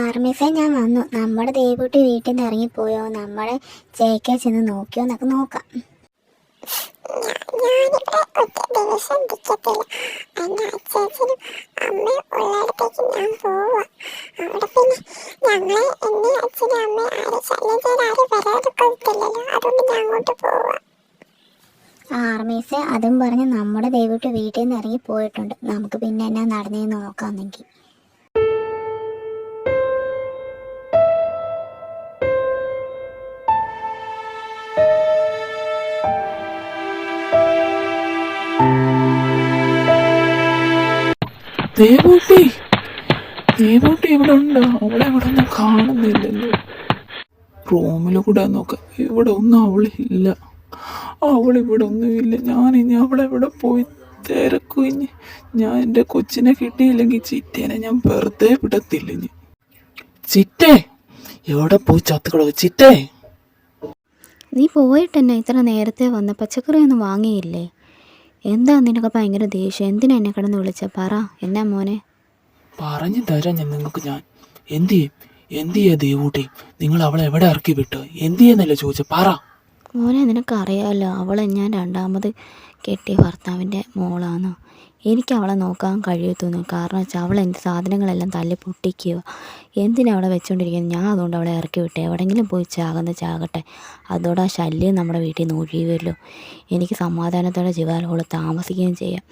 ആർമിസേ ഞാൻ വന്നു. നമ്മുടെ ദേവുട്ടി വീട്ടിൽ നിന്ന് ഇറങ്ങിപ്പോയോ നമ്മളെ ചേക്കെ ചെന്ന് നോക്കിയോ എന്നൊക്കെ നോക്കാം. ആർമീസ് അതും പറഞ്ഞ് നമ്മുടെ ദേവൂട്ടി വീട്ടിൽ നിന്ന് ഇറങ്ങി പോയിട്ടുണ്ട് നമുക്ക് പിന്നെ എന്നാ നടന്നേന്ന് നോക്കാമെന്നെങ്കിൽ ദേവൂട്ടി. ദേവൂട്ടി ഇവിടെ ഉണ്ടോ? അവളെ ഇവിടെ ഒന്നും കാണുന്നില്ലല്ലോ. റൂമിൽ കൂടെ നോക്കാം. ഇവിടെ ഒന്നും അവളില്ല. അവളിവിടെ ഒന്നുമില്ല ഞാൻ ഇനി അവളെ ഇവിടെ പോയി തിരക്കും ഇനി. ഞാൻ എന്റെ കൊച്ചിനെ കിട്ടിയില്ലെങ്കിൽ ചിറ്റേനെ ഞാൻ വെറുതെ വിടത്തില്ല ഇനി. ചിറ്റേ എവിടെ പോയി ചത്തുകളോ ചിറ്റേ. നീ പോയിട്ടെന്നെ ഇത്ര നേരത്തെ വന്ന പച്ചക്കറിയൊന്നും വാങ്ങിയില്ലേ? എന്താ നിനക്ക് ഭയങ്കര ദേഷ്യം? എന്തിനാ എന്നെ കിടന്ന് വിളിച്ച? പറ. എന്നാ മോനെ? പറഞ്ഞു തരാം ഞാൻ നിങ്ങൾക്ക് ഞാൻ. എന്ത് ചെയ്യും എന്ത് ചെയ്യാ ദേവൂട്ടി? നിങ്ങൾ അവളെ എവിടെ ഇറക്കി വിട്ടു എന്ത് ചെയ്യാന്നല്ലേ ചോദിച്ച? പറ. മോനെ നിനക്കറിയാമല്ലോ അവളെ ഞാൻ രണ്ടാമത് കെട്ടിയ ഭർത്താവിന്റെ മോളാണ്. എനിക്ക് അവളെ നോക്കാൻ കഴിയത്തുന്നു. കാരണം വെച്ചാൽ അവൾ എന്റെ സാധനങ്ങളെല്ലാം തല്ലി പൊട്ടിക്കുക. എന്തിനാ അവളെ വെച്ചുകൊണ്ടിരിക്കുന്നത് ഞാൻ അതുകൊണ്ട് അവളെ ഇറക്കി വിട്ടെ. എവിടെയെങ്കിലും പോയി ചാകുന്ന ചാകട്ടെ. അതോടെ ആ ശല്യം നമ്മുടെ വീട്ടിൽ നിന്ന് ഒഴിയുമല്ലോ എനിക്ക് സമാധാനത്തോടെ ജീവാലോളം താമസിക്കുകയും ചെയ്യാം.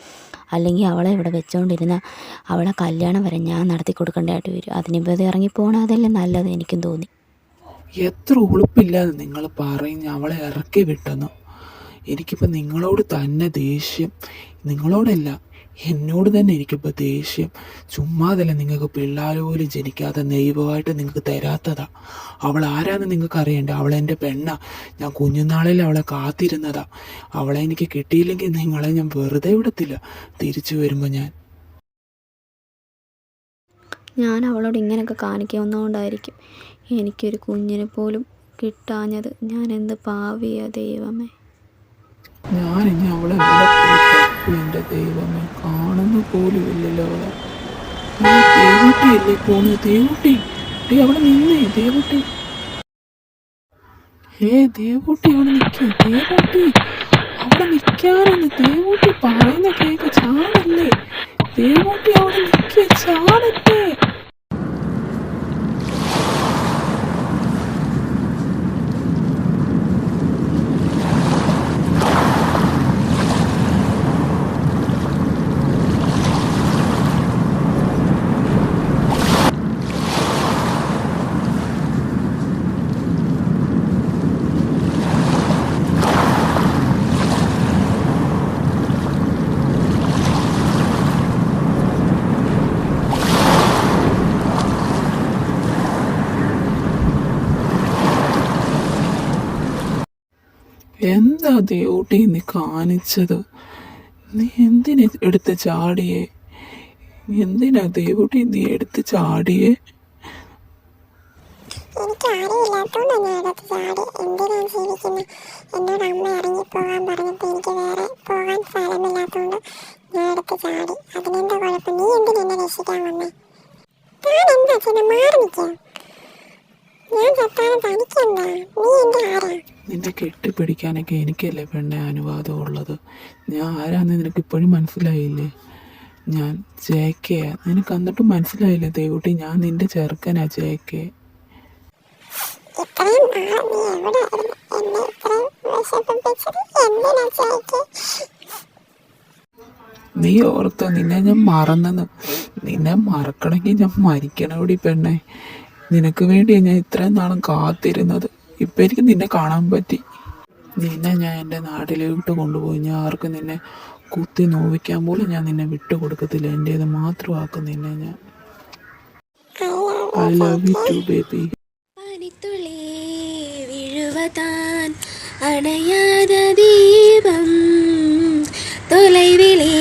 അല്ലെങ്കിൽ അവളെ ഇവിടെ വെച്ചുകൊണ്ടിരുന്ന അവളെ കല്യാണം വരെ ഞാൻ നടത്തി കൊടുക്കേണ്ടതായിട്ട് വരും. അതിനിപ്പോൾ ഇത് ഇറങ്ങിപ്പോകണം അതല്ലേ നല്ലത് എനിക്കും തോന്നി. എത്ര ഉളുപ്പില്ലാതെ നിങ്ങൾ പറഞ്ഞ് അവളെ ഇറക്കി വിട്ടെന്നു. എനിക്കിപ്പോൾ നിങ്ങളോട് തന്നെ ദേഷ്യം. നിങ്ങളോടല്ല എന്നോട് തന്നെ എനിക്കിപ്പോൾ ദേഷ്യം. ചുമ്മാതല്ല നിങ്ങൾക്ക് പിള്ളേർ പോലും ജനിക്കാതെ ദൈവമായിട്ട് നിങ്ങൾക്ക് തരാത്തതാ. അവൾ ആരാന്ന് നിങ്ങൾക്ക് അറിയണ്ടേ. അവൾ എന്റെ പെണ്ണ. ഞാൻ കുഞ്ഞുനാളിൽ അവളെ കാത്തിരുന്നതാ. അവളെ എനിക്ക് കിട്ടിയില്ലെങ്കിൽ നിങ്ങളെ ഞാൻ വെറുതെ വിടത്തില്ല. തിരിച്ചു വരുമ്പോൾ ഞാൻ ഞാൻ അവളോട് ഇങ്ങനെയൊക്കെ കാണിക്കാവുന്നതുകൊണ്ടായിരിക്കും എനിക്കൊരു കുഞ്ഞിനെ പോലും കിട്ടാഞ്ഞത്. ഞാൻ എന്ത് പാവിയ ദൈവമേ? ഞാൻ ഇനി അവളെ എന്റെ ദൈവമേ? കാണുന്ന പോലും ഇല്ലല്ലോ അവളെ. ആ ദേവുട്ടിയല്ലേ പോണു? ദേവുട്ടി. ഡേ അവിടെ നിന്നേ ദേവുട്ടി. ഹേ ദേവുട്ടി അവിടെ നിൽക്കേ ദേവുട്ടി. അവിടെ നിൽക്കാറുണ്ട് ദേവുട്ടി പറയുന്ന കേക്ക് ചാടല്ലേ? ദേവുട്ടി അവിടെ നിൽക്കേ ചാടല്ലേ എന്താ ദേവൂട്ടി നീ കാണിച്ചത്? നീ എന്തിനെ എടുത്ത് ചാടിയേ? എന്തിനാ ദേവൂട്ടി നീ എടുത്ത് ചാടിയേ? ഞാൻ ചാടി. എന്തിനാ അമ്മ ഇറങ്ങിപ്പോകാൻ പറഞ്ഞിട്ട് എനിക്ക് വേറെ പോകാൻ ഞാൻ ചാടി. നീ എന്നെ ഞാൻ നിന്നെ കെട്ടിപ്പിടിക്കാനൊക്കെ എനിക്കല്ലേ പെണ്ണെ അനുവാദം ഉള്ളത് ഞാൻ ആരാന്ന് നിനക്ക് ഇപ്പോഴും മനസ്സിലായില്ലേ? ഞാൻ ജയക്കയ. നിനക്ക് എന്നിട്ടും മനസ്സിലായില്ലേ ദേവൂട്ടി? ഞാൻ നിന്റെ ചെറുക്കനാ ജയക്കേ. ഇത്രയും നാൾ നീ ഓർത്ത എന്നെ ഇത്രയും വിശപ്പിപ്പിച്ചത് എന്തിനാ ചേക്ക് നീ ഓർത്തോ നിന്നെ ഞാൻ മറന്നെന്ന് നിന്നെ മറക്കണമെങ്കിൽ ഞാൻ മരിക്കണോടി പെണ്ണെ. നിനക്ക് വേണ്ടിയാണ് ഞാൻ ഇത്രയും നാളും കാത്തിരുന്നത്. ഇപ്പം എനിക്ക് നിന്നെ കാണാൻ പറ്റി. നിന്നെ ഞാൻ എന്റെ നാട്ടിലോട്ട് കൊണ്ടുപോയി. ഞാൻ ആർക്ക് നിന്നെ കുത്തി നോവിക്കാൻ പോലും ഞാൻ നിന്നെ വിട്ടു വിട്ടുകൊടുക്കത്തില്ല എന്റേത് മാത്രമാക്കും നിന്നെ ഞാൻ. ഐ ലവ് യു ബേബി ദീപം தொலைவிலே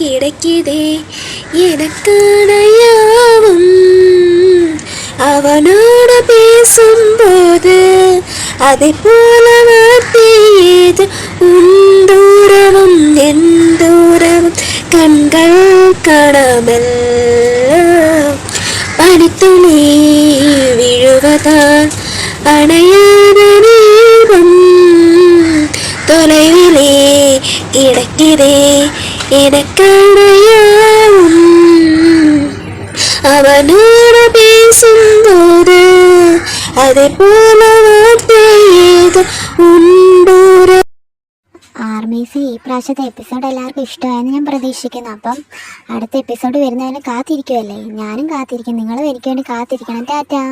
கிடைக்கிதே எனக்கான அவனோடு பேசும்போது அதை போல வார்த்தை ஏது உந்தூரமும் எந்தூரமும் கண்கள் காணாமல் பனித்துளி விழுவதால் அணையான நீரும் தொலைவிலே கிடக்கிறே. எனக்கணையா അവനോട് പേശുന്നത് അതേപോലെ ആർമീസ് ഈ പ്രാവശ്യത്തെ എപ്പിസോഡ് എല്ലാവർക്കും ഇഷ്ടമായെന്ന് ഞാൻ പ്രതീക്ഷിക്കുന്നു. അപ്പം അടുത്ത എപ്പിസോഡ് വരുന്നതിന് കാത്തിരിക്കുമല്ലേ ഞാനും കാത്തിരിക്കും. നിങ്ങളും എനിക്ക് വേണ്ടി കാത്തിരിക്കണം. ടാറ്റാ.